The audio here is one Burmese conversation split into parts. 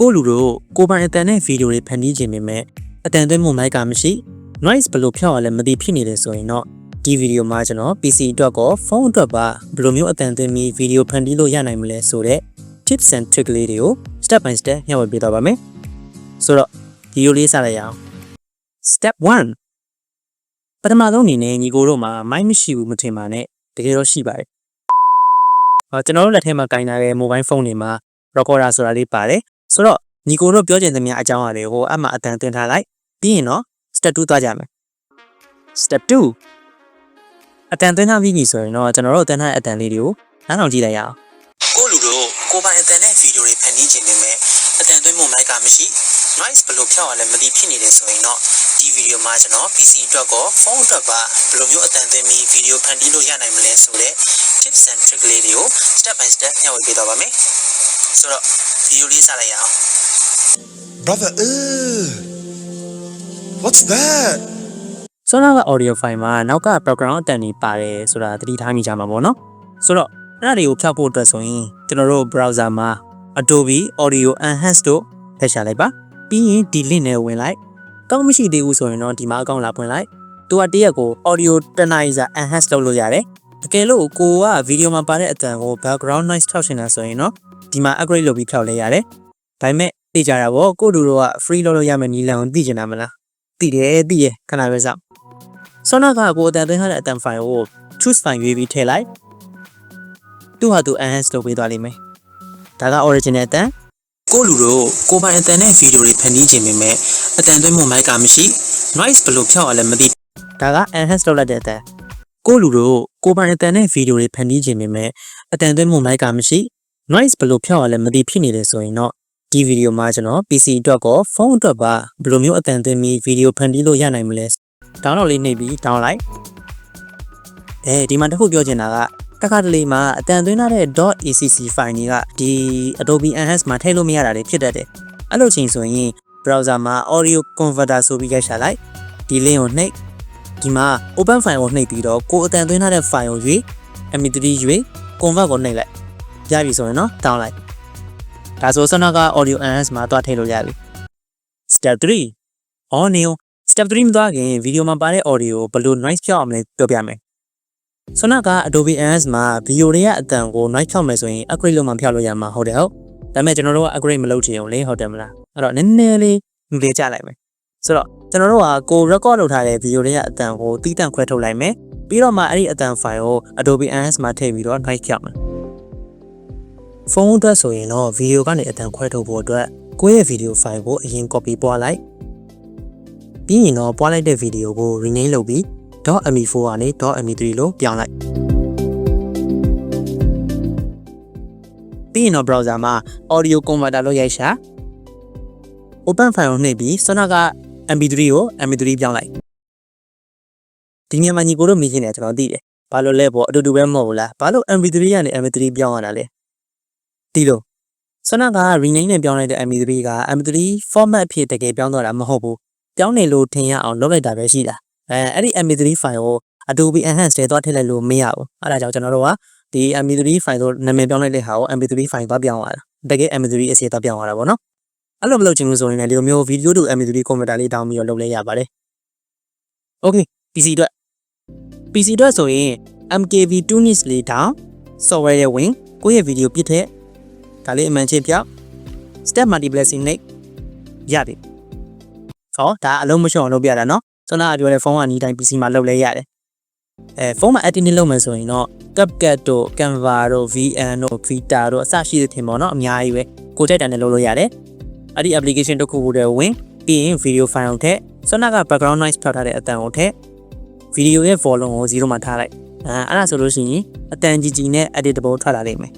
ကိုလူတို့ကိုပိုင်အတန်နဲ့ဗီဒီယိုတွေဖန်တီးခြင်းပေမဲ့အတန်သွင်းမှုမိုက်ကမရှိ noise ဘယ်လိုဖြောက်ရလဲမသိဖြစ်နေတယ်ဆိုရင်တော့ဒီဗီဒီယိုမှာကျွန်တော် PC အတွက်ကောဖုန်းအတွက်ပါဘယ်လိုမျိုးအတန်သွင်းပြီးဗီဒီယိုဖန်တီးလို့ရနိုင်မလဲဆိုတော့ tips and trick လေးတွေကို step by step မျှဝေပေးသွားပါမယ်ဆိုတော့ဗီဒီယိုလေးစလိုက်ရအောင် step 1ပထမဆုံးအနေနဲ့ညီကိုတို့မှာမိုက်မရှိဘူးမထင်ပါနဲ့တကယ်တော့ရှိပါတယ်ဟောကျွန်တော်တို့လက်ထဲမှာကင်ထားတဲ့ mobile phone တွေမှာ recorder ဆိုတာလေးပါတယ် ဆိုတော့ညီကိုတို့ပြောချင်သမျှအကြောင်းအရာတွေကိုအမှအတန်သွင်းထားလိုက်ပြီးရင်တော့ step 2သွားကြမယ် step 2အတန်သွင်းထားပြီးပြီဆိုရင်တော့ကျွန်တော်တို့အတန်ထားတဲ့အတန်လေးတွေကိုနားထောင်ကြည့်လိုက်ရအောင်ကိုလူတို့ကိုပိုင်အတန်နဲ့ဗီဒီယိုတွေဖန်တီးခြင်းပေမဲ့အတန်သွင်းမှုမိုက်ကမရှိ noise ဘယ်လိုဖြောက်ရလဲမသိဖြစ်နေတယ်ဆိုရင်တော့ဒီဗီဒီယိုမှာကျွန်တော် PC အတွက်ကောဖုန်းအတွက်ပါဘယ်လိုမျိုးအတန်သွင်းပြီးဗီဒီယိုဖန်တီးလို့ရနိုင်မလဲဆိုတဲ့ tips and trick လေးတွေကို step by step မျှဝေပေးသွားပါမယ်ဆိုတော့ ဗီဒီယိုလေးစလိုက်ရအောင် Brother, uh, what's that? ဆိုတော့က audio file မှာနောက်က background အတန်တွေပါတယ်ဆိုတာသတိထားမိကြမှာပေါ့နော်ဆိုတော့အဲ့ဒါတွေကိုဖြောက်ဖို့အတွက်ဆိုရင်ကျွန်တော်တို့ browser မှာ Adobe Audio Enhance တို့ထည့်ရှာလိုက်ပါပြီးရင်ဒီ link နဲ့ဝင်လိုက်ကောင်းမရှိသေးဘူးဆိုရင်တော့ဒီမှာအကောင့်လာဖွင့်လိုက်သူကတရက်ကို audio tonizer enhance လုပ်လို့ရတယ်တကယ်လို့ကိုကဗီဒီယိုမှာပါတဲ့အတန်ကို background noise ထောက်ရှင်တာဆိုရင်တော့ ဒီမှာ upgrade လုပ်ပြီးဖြောက်လဲရတယ်ဒါပေမဲ့သိကြတာပေါ့ကိုတို့တို့က free လုပ်လို့ရမယ်နီလန်ကိုသိချင်တာမလားသိတယ်သိရခဏပဲစောင့်ဆောနာကကိုအတန်သွင်းထားတဲ့အတန်ဖိုင်ကို choose file ရွေးပြီးထည့်လိုက်သူ့ဟာသူ enhance လုပ်ပေးသွားလိမ့်မယ်ဒါက original အတန်ကိုလူတို့ကိုပိုင်အတန်နဲ့ဗီဒီယိုတွေဖန်တီးခြင်းပေမဲ့အတန်သွင်းမှုမိုက်ကမရှိ noise ဘယ်လိုဖြောက်ရလဲမသိဒါက enhance လုပ်လိုက်တဲ့အတန်ကိုလူတို့ကိုပိုင်အတန်နဲ့ဗီဒီယိုတွေဖန်တီးခြင်းပေမဲ့အတန်သွင်းမှုမိုက်ကမရှိ noise ဘယ်လိုဖြောက်ရလဲမသိဖြစ်နေတယ်ဆိုရင်တော့ဒီဗီဒီယိုမှာကျွန်တော် PC အတွက်ကောဖုန်းအတွက်ပါဘယ်လိုမျိုးအတန်သွင်းပြီးဗီဒီယိုဖန်တီးလို့ရနိုင်မလဲ download လေးနှိပ်ပြီး down လိုက်အဲဒီမှာတစ်ခုပြောချင်တာကတခါတလေမှာအတန်သွင်းထားတဲ့ .acc file တွေကဒီ Adobe Enhance မှာထည့်လို့မရတာတွေဖြစ်တတ်တယ်အဲ့လိုချိန်ဆိုရင် browser မှာ audio converter ဆိုပြီးရိုက်ရှာလိုက်ဒီ link ကိုနှိပ်ဒီမှာ open file ကိုနှိပ်ပြီးတော့ကိုအတန်သွင်းထားတဲ့ file ကိုရွေး mp3 ရွေး convert ကိုနှိပ်လိုက် ရပြီဆိုရင်တော့ down လိုက်ဒါဆိုစနက audio enhance မှာတွားထည့်လို့ရပြီ step 3 audio step 3မသွားခင်ဗီဒီယိုမှာပါတဲ့ audio ကိုဘယ်လို noise ဖြောက်အောင်လဲပြောပြမယ်။ဆိုတော့က Adobe Enhance မှာဗီဒီယိုတွေရဲ့အတန်ကို noise ဖြောက်မယ်ဆိုရင် upgrade လုပ်မှဖြောက်လို့ရမှာဟုတ်တယ်ဟုတ်။ဒါပေမဲ့ကျွန်တော်တို့က upgrade မလုပ်ချင်ဘူးလေဟုတ်တယ်မလား။အဲ့တော့နည်းနည်းလေးငွေကြလိုက်မယ်။ဆိုတော့ကျွန်တော်တို့ကကို record လုပ်ထားတဲ့ဗီဒီယိုတွေရဲ့အတန်ကိုတီးတန့်ခွဲထုတ်လိုက်မယ်။ပြီးတော့မှအဲ့ဒီအတန် file ကို Adobe Enhance မှာထည့်ပြီးတော့ noise ဖြောက်မယ်။ ဖုန်းအတွက်ဆိုရင်တော့ဗီဒီယိုကနေအတန်ခွဲထုတ်ဖို့အတွက်ကိုယ့်ရဲ့ဗီဒီယို file ကိုအရင် copy ပွားလိုက်ပြီးရင်တော့ပွားလိုက်တဲ့ဗီဒီယိုကို rename လုပ်ပြီး .me4 ကနေ .me3 လို့ပြောင်းလိုက်ပြီးရင်တော့ browser မှာ audio converter လို့ရိုက်ရှာ open file ကိုနှိပ်ပြီးစနက mp3 ကို mp3 ပြောင်းလိုက်ဒီညမှာညီကိုတို့မိချင်းတယ်ကျွန်တော်သိတယ်ဘာလို့လဲပေါ့အတူတူပဲမဟုတ်ဘူးလားဘာလို့ mp3 ကနေ mp3 ပြောင်းရတာလဲ ဒီလိုစနက rename နဲ့ပြောင်းလိုက်တဲ့ mp3 က mp3 format အဖြစ်တကယ်ပြောင်းတော့တာမဟုတ်ဘူးပြောင်းနေလို့ထင်ရအောင်လုပ်လိုက်တာပဲရှိတာအဲအဲ့ဒီ mp3 file ကို Adobe Enhance ထဲသွားထည့်လိုက်လို့မရဘူးအဲ့ဒါကြောင့်ကျွန်တော်တို့ကဒီ mp3 file ဆိုနာမည်ပြောင်းလိုက်တဲ့ဟာကို mp3 file သွားပြောင်းရတာတကယ် mp3 အစီသွားပြောင်းရတာပေါ့နော်အဲ့လိုမလုပ်ချင်ဘူးဆိုရင်လည်းဒီလိုမျိုး video to mp3 converter လေးတောင်းပြီးတော့လုပ်လဲရပါတယ် okay PC အတွက် PC အတွက်ဆိုရင် MKV Tunis လေးတောင်း software ရဲ့ဝင်ကိုယ့်ရဲ့ video ပြစ်ထည့် ဒါလေးအမှန်ချင်းပြောက် step multi blessing နဲ့ရပြီဟောဒါအလုံးမလျှော့အောင်လုပ်ပြတာနော်ကျွန်တော်ကပြောတဲ့ဖုန်းကနီးတိုင်း PC မှာလုပ်လဲရတယ်အဲဖုန်းမှာ editing လုပ်မယ်ဆိုရင်တော့ CapCut တို့ Canva တို့ VN တို့ Vita တို့အစရှိတဲ့ထင်ပေါ့နော်အများကြီးပဲကိုကြိုက်တန်နဲ့လုပ်လို့ရတယ်အဲ့ဒီ application တစ်ခုကိုတည်းဝင်ပြီးရင် video file ထည့်ဆွမ်းက background noise ဖြောက်ထားတဲ့အတန်ကိုထည့် video ရဲ့ volume ကို0မှာထားလိုက်အဲအဲ့ဒါဆိုလို့ရှိရင်အတန်ကြီးကြီးနဲ့ editable ထွက်လာလိမ့်မယ်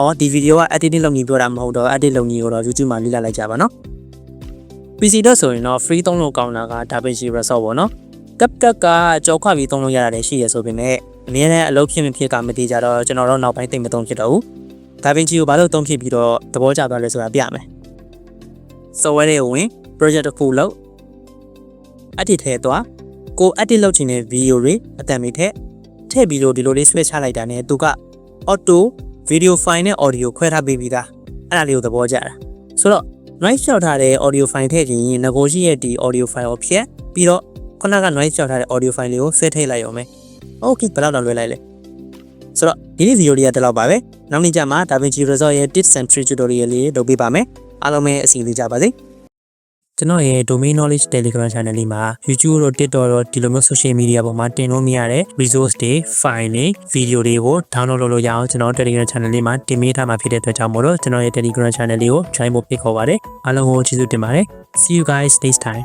အော်ဒီ video က editing လုပ်နေပြောတာမဟုတ်တော့ edit လုပ်နေရောတော့ YouTube မှာလေ့လာလိုက်ကြပါနော်။ PC တော့ဆိုရင်တော့ free သုံးလို့ကောင်းတာက DaVinci Resolve ပေါ့နော် CapCut ကကြောက်ခွပြီးသုံးလို့ရတာလည်းရှိရဆိုပေမဲ့အများနဲ့အလုပ်ဖြစ်မဖြစ်ကမတည်ကြတော့ကျွန်တော်တို့နောက်ပိုင်းသိမသုံးဖြစ်တော့ဘူး DaVinci ကိုဘာလို့သုံးဖြစ်ပြီးတော့သဘောကျသွားလဲဆိုတာပြမယ် software တွေကိုဝင် project တစ်ခုလုပ် edit ထဲသွားကို edit လုပ်ချင်တဲ့ video တွေအတန်မိထည့်ထည့်ပြီးတော့ဒီလိုလေး switch ချလိုက်တာနဲ့သူက auto video file နဲ့ audio ခွဲထားပေးပြီးသားအဲ့ဒါလေးကိုသဘောကျတာဆိုတော့ noise လျှောက်ထားတဲ့ audio file ထည့်ခြင်းငကိုရှိရဲ့ဒီ audio file ကိုဖြတ်ပြီးတော့ခုနက noise လျှောက်ထားတဲ့ audio file လေးကိုဆွဲထည့်လိုက်ရုံပဲ okay ဘယ်တော့တော့လွှဲလိုက်လဲဆိုတော့ဒီနေ့ဗီဒီယိုလေးကတလောက်ပါပဲနောက်နေ့ကျမှ DaVinci Resolve ရဲ့ tips and tricks tutorial လေးလုပ်ပေးပါမယ်အားလုံးပဲအစီအစဉ်ကြပါစေ ကျွန်တော်ရဲ့ domain knowledge telegram channel လေးမှာ YouTube တို့ TikTok တို့ဒီလိုမျိုး social media ပေါ်မှာတင်လို့မရတဲ့ resource တွေ file တွေ video တွေကို download လုပ်လို့ရအောင်ကျွန်တော် telegram channel လေးမှာတင်ပေးထားမှာဖြစ်တဲ့အတွက်ကြောင့်မို့လို့ကျွန်တော်ရဲ့ telegram channel လေးကို join ဖို့ဖိတ်ခေါ်ပါတယ်အားလုံးကိုကျေးဇူးတင်ပါတယ် see you guys next time